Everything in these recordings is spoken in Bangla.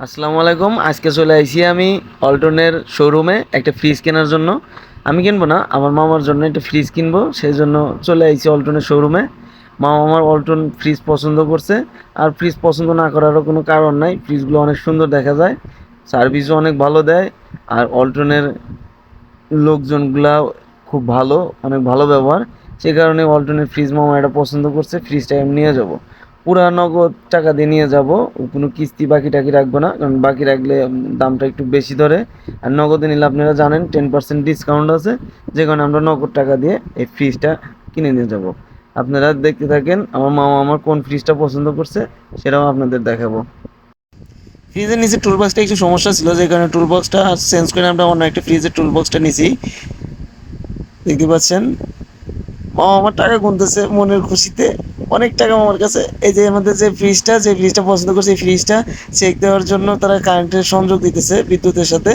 আসসালামু আলাইকুম। আজকে চলে আইছি আমি অল্টনের শোরুমে একটা ফ্রিজ কেনার জন্য। আমি কিনবো না, আমার মামার জন্য একটা ফ্রিজ কিনবো, সেই জন্য চলে আইছি অল্টনের শোরুমে মামা আমার অল্টন ফ্রিজ পছন্দ করছে, আর ফ্রিজ পছন্দ না করারও কোনো কারণ নাই। ফ্রিজগুলো অনেক সুন্দর দেখা যায় সার্ভিসও অনেক ভালো দেয়, আর অল্টনের লোকজনগুলা খুব ভালো, অনেক ভালো ব্যবহার। সেই কারণে অল্টনের ফ্রিজ মামা এটা পছন্দ করছে ফ্রিজটা আমি নিয়ে যাব। পুরা নগদ টাকা দিয়ে নিয়ে যাব। কোনো কিস্তি বাকি টাকি রাখব না, কারণ বাকি রাখলে দামটা একটু বেশি ধরে। আর নগদে নিলে আপনারা জানেন টেন পার্সেন্ট ডিসকাউন্ট আছে, যে কারণে আমরা নগদ টাকা দিয়ে এই ফ্রিজটা কিনে নিয়ে যাব। আপনারা দেখতে থাকেন, আমার মামা আমার কোন ফ্রিজটা পছন্দ করছে, সেটাও আপনাদের দেখাবো। ফ্রিজের নিচে টুল বক্সটা একটু সমস্যা ছিল, যে কারণে টুল বক্সটা চেঞ্জ করে আমরা অন্য একটা ফ্রিজের টুল বক্সটা নিছি। দেখতে পাচ্ছেন? মামা আমার টাকা গুনতেছে মনের খুশিতে। অনেক টাকা আমার কাছে। এই যে আমাদের যে ফ্রিজটা যে ফ্রিজটা পছন্দ করছে, এই ফ্রিজটা চেক দেওয়ার জন্য তারা কারেন্টের সংযোগ দিতেছে বিদ্যুতের সাথে।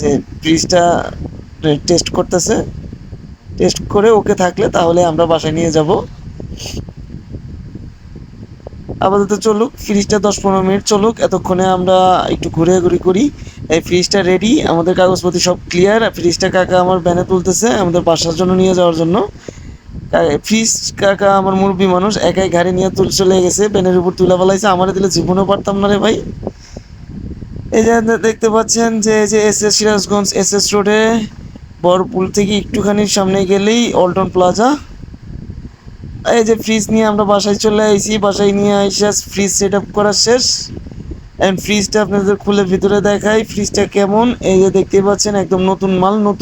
যে ফ্রিজটা টেস্ট করতেছে। টেস্ট করে ওকে থাকলে তাহলে আমরা বাসায় নিয়ে যাব। আপাতত চলুক ফ্রিজটা দশ পনেরো মিনিট চলুক। এতক্ষণে আমরা একটু ঘুরে ঘুরি করি। এই ফ্রিজটা রেডি আমাদের কাগজপত্র সব ক্লিয়ার ফ্রিজটা কাকা আমার ব্যানে তুলতেছে আমাদের বাসার জন্য নিয়ে যাওয়ার জন্য। ফ্রিজ কাকা আমার মুরব্বী মানুষ, একাই গাড়ি নিয়ে তুল চলে গেছে ব্যানের উপর তুলে ফেলাইছে, আমারে দিলে জীবনও পারতাম না রে ভাই। এই যে দেখতে পাচ্ছেন যে যে S S Sirajganj S S রোডে বড়পুল থেকে একটুখানি সামনে গেলেই অল্টন প্লাজা। এই যে ফ্রিজ নিয়ে আমরা বাসায় চলে আইছি, বাসায় নিয়ে আইসা ফ্রিজ সেট আপ করা শেষ। অ্যান্ড ফ্রিজটা আপনাদের খুলে ভিতরে দেখাই ফ্রিজটা কেমন? এই যে দেখতে পাচ্ছেন, একদম নতুন মাল, নতুন